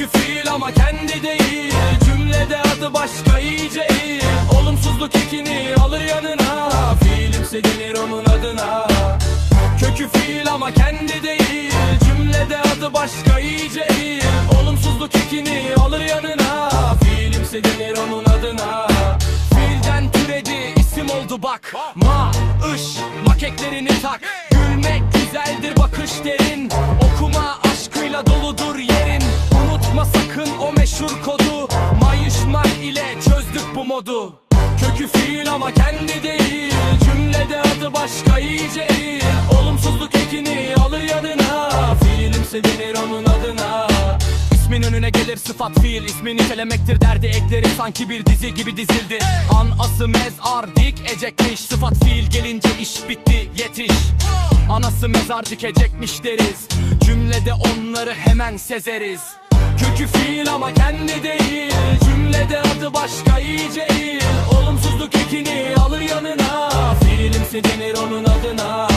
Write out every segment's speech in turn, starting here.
Kökü fiil ama kendi değil. Cümlede adı başka iyice iyi. Olumsuzluk ekini alır yanına. Fiilimse denir onun adına. Kökü fiil ama kendi değil. Cümlede adı başka iyice iyi. Olumsuzluk ekini alır yanına. Fiilimse denir onun adına. Fiilden türedi isim oldu bak. Ma, ış, makeklerini tak meşhur kodu. Mayışmak ile çözdük bu modu. Kökü fiil ama kendi değil. Cümlede adı başka iyice iyi Olumsuzluk ekini alır yanına. Fiilimse denir onun adına. İsmin önüne gelir sıfat fiil. İsmi nitelemektir derdi ekleri sanki bir dizi gibi dizildi. An ası mezar dik ecekmiş. Sıfat fiil gelince iş bitti yetiş. Anası mezar dikecekmiş deriz. Cümlede onları hemen sezeriz Kökü fiil ama kendi değil. Cümlede adı başka iyice iyi Olumsuzluk ekini alır yanına. Fiilimsi denir onun adına.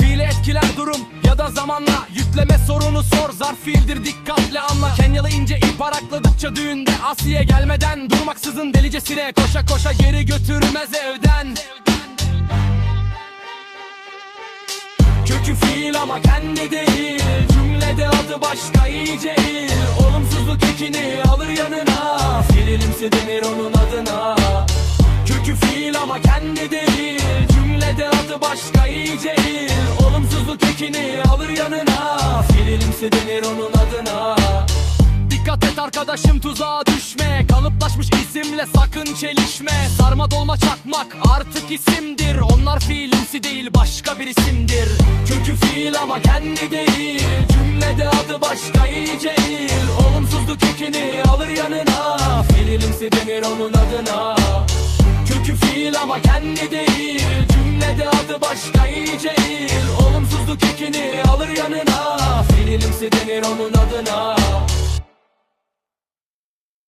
Fiili etkiler durum ya da zamanla. Yükleme sorunu sor zarf fiildir dikkatle anla. Kenyalı ince ip arakladıkça düğünde Asiye gelmeden durmaksızın delicesine Koşa koşa geri götürmez evden. Kökü fiil ama kendi değil Cümlede adı başka iyice iyi Olumsuzluk ekini alır yanına. Fiilimsi denir onun adına. Kökü fiil ama kendi değil Cümlede adı başka iyice iyi Olumsuzluk ekini alır yanına. Fiilimsi denir onun adına Dikkat et arkadaşım tuzağa düşme. Kalıplaşmış isimle sakın çelişme. Sarma dolma çakmak artık isimdir. Onlar fiilimsi değil başka bir isimdir. Kökü fiil ama kendi değil. Cümlede adı başka iyice değil Olumsuzluk ekini alır yanına. Fiilimsi denir onun adına. Kökü fiil ama kendi değil. Cümlede adı başka iyice değil Olumsuzluk ekini alır yanına. Fiilimsi denir onun adına